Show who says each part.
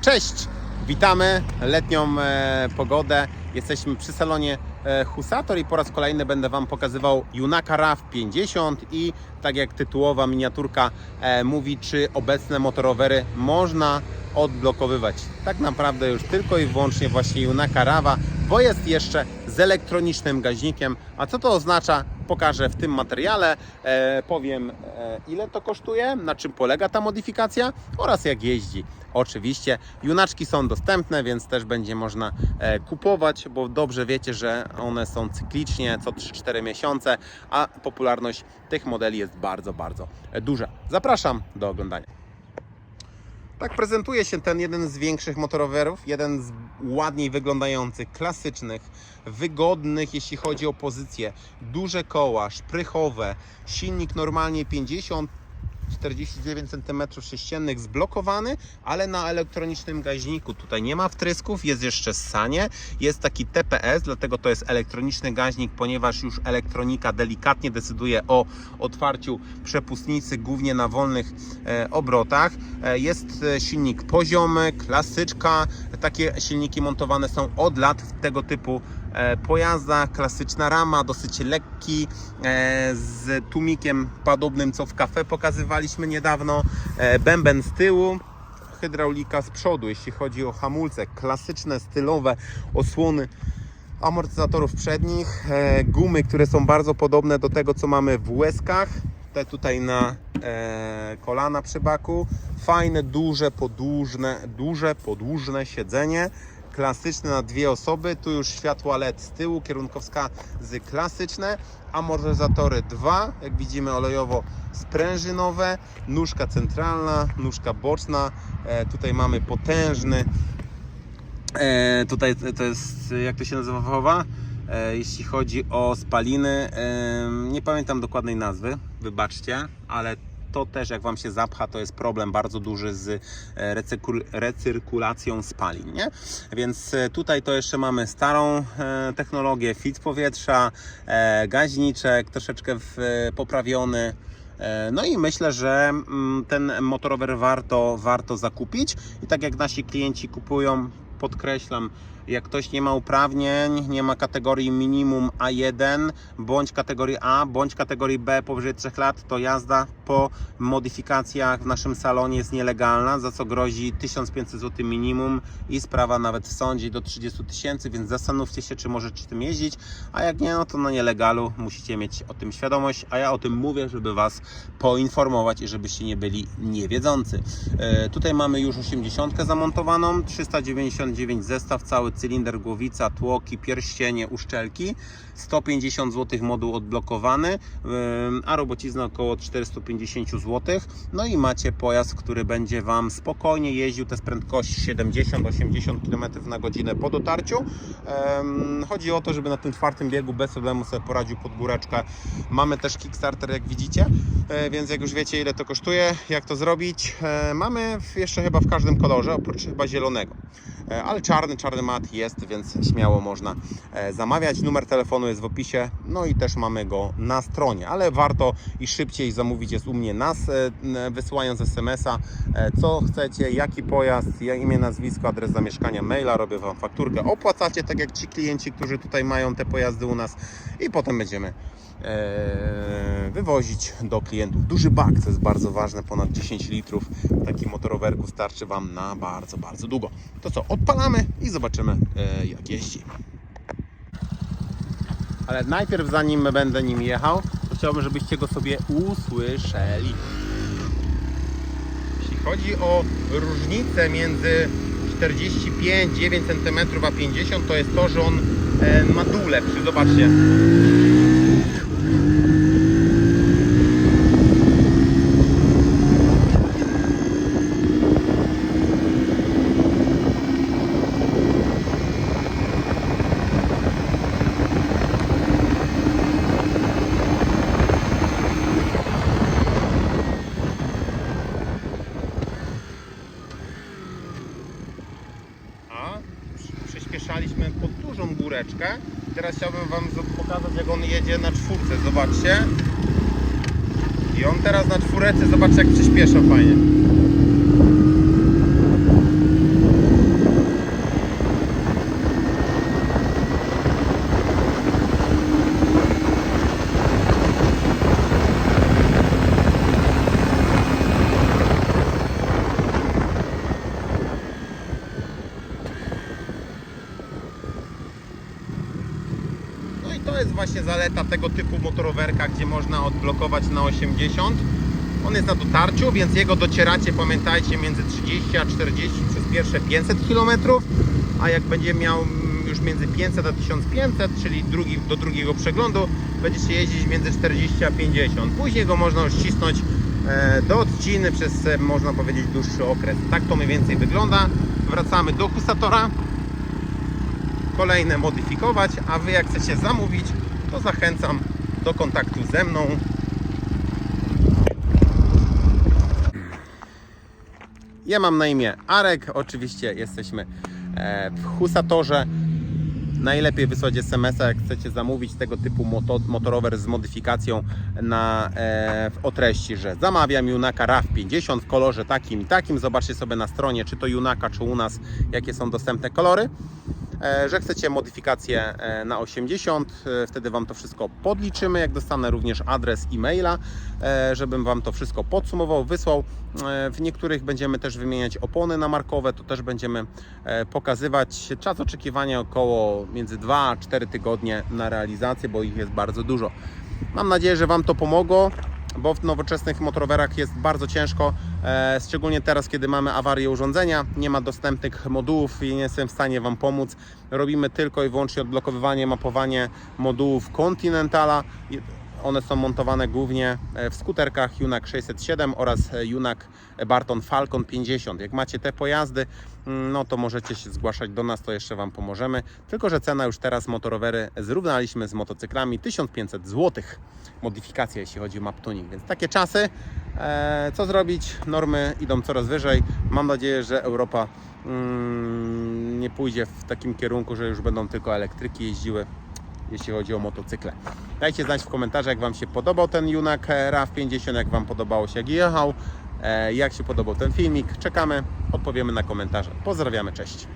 Speaker 1: Cześć! Witamy letnią e, pogodę. Jesteśmy przy salonie e, Husator i po raz kolejny będę Wam pokazywał Junaka RAV 50 i tak jak tytułowa miniaturka e, mówi, czy obecne motorowery można odblokowywać. Tak naprawdę już tylko i wyłącznie właśnie Junaka RAVa, bo jest jeszcze z elektronicznym gaźnikiem. A co to oznacza? Pokażę w tym materiale. E, powiem e, ile to kosztuje, na czym polega ta modyfikacja oraz jak jeździ. Oczywiście junaczki są dostępne, więc też będzie można e, kupować, bo dobrze wiecie, że one są cyklicznie co 3-4 miesiące, a popularność tych modeli jest bardzo, bardzo duża. Zapraszam do oglądania. Tak prezentuje się ten jeden z większych motorowerów, jeden z ładniej wyglądających, klasycznych, wygodnych, jeśli chodzi o pozycję. Duże koła, szprychowe, silnik normalnie 50 49 cm3 zblokowany, ale na elektronicznym gaźniku. Tutaj nie ma wtrysków, jest jeszcze ssanie, jest taki TPS, dlatego to jest elektroniczny gaźnik, ponieważ już elektronika delikatnie decyduje o otwarciu przepustnicy, głównie na wolnych e, obrotach. E, jest e, silnik poziomy, klasyczka. Takie silniki montowane są od lat w tego typu pojazdach. Klasyczna rama, dosyć lekki, e, z tłumikiem podobnym co w kafe pokazywaliśmy niedawno. E, Bęben z tyłu, hydraulika z przodu, jeśli chodzi o hamulce. Klasyczne, stylowe osłony amortyzatorów przednich, e, gumy, które są bardzo podobne do tego, co mamy w łezkach. Te tutaj na e, kolana przy baku. Fajne, duże, podłużne, duże, podłużne siedzenie. Klasyczne na dwie osoby. Tu już światła LED z tyłu, kierunkowskazy klasyczne. Amortyzatory dwa, jak widzimy olejowo sprężynowe. Nóżka centralna, nóżka boczna. E, tutaj mamy potężny E, tutaj to jest, jak to się nazywa fachowa? E, jeśli chodzi o spaliny, e, nie pamiętam dokładnej nazwy, wybaczcie, ale to też jak Wam się zapcha, to jest problem bardzo duży z e, recyrkulacją spalin, nie? Więc e, tutaj to jeszcze mamy starą e, technologię, filtr powietrza, gaźniczek, troszeczkę poprawiony. No i myślę, że mm, ten motorower warto, warto zakupić i tak jak nasi klienci kupują, podkreślam, jak ktoś nie ma uprawnień, nie ma kategorii minimum A1, bądź kategorii A, bądź kategorii B powyżej 3 lat, to jazda po modyfikacjach w naszym salonie jest nielegalna, za co grozi 1500 zł minimum i sprawa nawet w sądzie do 30 tysięcy, więc zastanówcie się, czy możecie tym jeździć, a jak nie, no to na nielegalu musicie mieć o tym świadomość, a ja o tym mówię, żeby Was poinformować i żebyście nie byli niewiedzący. E, tutaj mamy już 80 zamontowaną, 399 zestaw, cały cylinder, głowica, tłoki, pierścienie, uszczelki, 150 zł moduł odblokowany, a robocizna około 450 zł. No i macie pojazd, który będzie Wam spokojnie jeździł te prędkości 70-80 km na godzinę po dotarciu. Chodzi o to, żeby na tym czwartym biegu bez problemu sobie poradził pod góreczkę. Mamy też Kickstarter, jak widzicie, więc jak już wiecie, ile to kosztuje, jak to zrobić. E, Mamy jeszcze chyba w każdym kolorze, oprócz chyba zielonego. E, Ale czarny, czarny mat jest, więc śmiało można e, zamawiać. Numer telefonu jest w opisie, no i też mamy go na stronie, ale warto i szybciej zamówić jest u mnie nas, e, wysyłając SMS-a, e, co chcecie, jaki pojazd, ja- imię, nazwisko, adres zamieszkania, maila, robię Wam fakturkę, opłacacie tak jak ci klienci, którzy tutaj mają te pojazdy u nas i potem będziemy e, wywozić do klientów. Duży bak, co jest bardzo ważne, ponad 10 litrów. Taki motorowerku starczy Wam na bardzo, bardzo długo. To co, odpalamy i zobaczymy e, jak jeździ. Ale najpierw zanim będę nim jechał, to chciałbym, żebyście go sobie usłyszeli. Jeśli chodzi o różnicę między 45-9 cm a 50 to jest to, że on e, ma dół lepszy. Zobaczcie. A przy- przyspieszaliśmy pod dużą góreczkę. Teraz chciałbym Wam pokazać, jak on jedzie na czwórce. Zobaczcie. I on teraz na czwórce, zobaczcie, jak przyspiesza fajnie. jest właśnie zaleta tego typu motorowerka, gdzie można odblokować na 80. On jest na dotarciu, więc jego docieracie, pamiętajcie, między 30 a 40 przez pierwsze 500 km, a jak będzie miał już między 500 a 1500, czyli drugi, do drugiego przeglądu, będziecie jeździć między 40 a 50. Później go można już cisnąć e, do odciny przez, e, można powiedzieć, dłuższy okres. Tak to mniej więcej wygląda. Wracamy do husatora kolejne modyfikować, a Wy jak chcecie zamówić, to zachęcam do kontaktu ze mną. Ja mam na imię Arek, oczywiście jesteśmy e, w Husatorze. Najlepiej wysłać SMS-a, jak chcecie zamówić tego typu moto, motorower z modyfikacją na, e, w- o treści, że zamawiam Junaka RAV 50 w kolorze takim i takim. Zobaczcie sobie na stronie, czy to Junaka, czy u nas, jakie są dostępne kolory. E, że chcecie modyfikację e, na 80, e, wtedy Wam to wszystko podliczymy, jak dostanę również adres e-maila, żebym Wam to wszystko podsumował, wysłał. W niektórych będziemy też wymieniać opony namarkowe, to też będziemy pokazywać. Czas oczekiwania około między 2 a 4 tygodnie na realizację, bo ich jest bardzo dużo. Mam nadzieję, że Wam to pomogło, bo w nowoczesnych motorowerach jest bardzo ciężko, e, szczególnie teraz, kiedy mamy awarię urządzenia, nie ma dostępnych modułów i nie jestem w stanie Wam pomóc. Robimy tylko i wyłącznie odblokowywanie, mapowanie modułów Continentala. One są montowane głównie e, w skuterkach Junak 607 oraz e, Junak Barton Falcon 50. Jak macie te pojazdy, mm, no to możecie się zgłaszać do nas, to jeszcze Wam pomożemy. Tylko, że cena już teraz motorowery zrównaliśmy z motocyklami 1500 zł. Modyfikacja, jeśli chodzi o map tuning. Więc takie czasy. E, co zrobić? Normy idą coraz wyżej. Mam nadzieję, że Europa mm, nie pójdzie w takim kierunku, że już będą tylko elektryki jeździły jeśli chodzi o motocykle. Dajcie znać w komentarzach, jak Wam się podobał ten Junak e, RAV 50, jak Wam podobało się, jak jechał, e, jak się podobał ten filmik. Czekamy, odpowiemy na komentarze. Pozdrawiamy, cześć.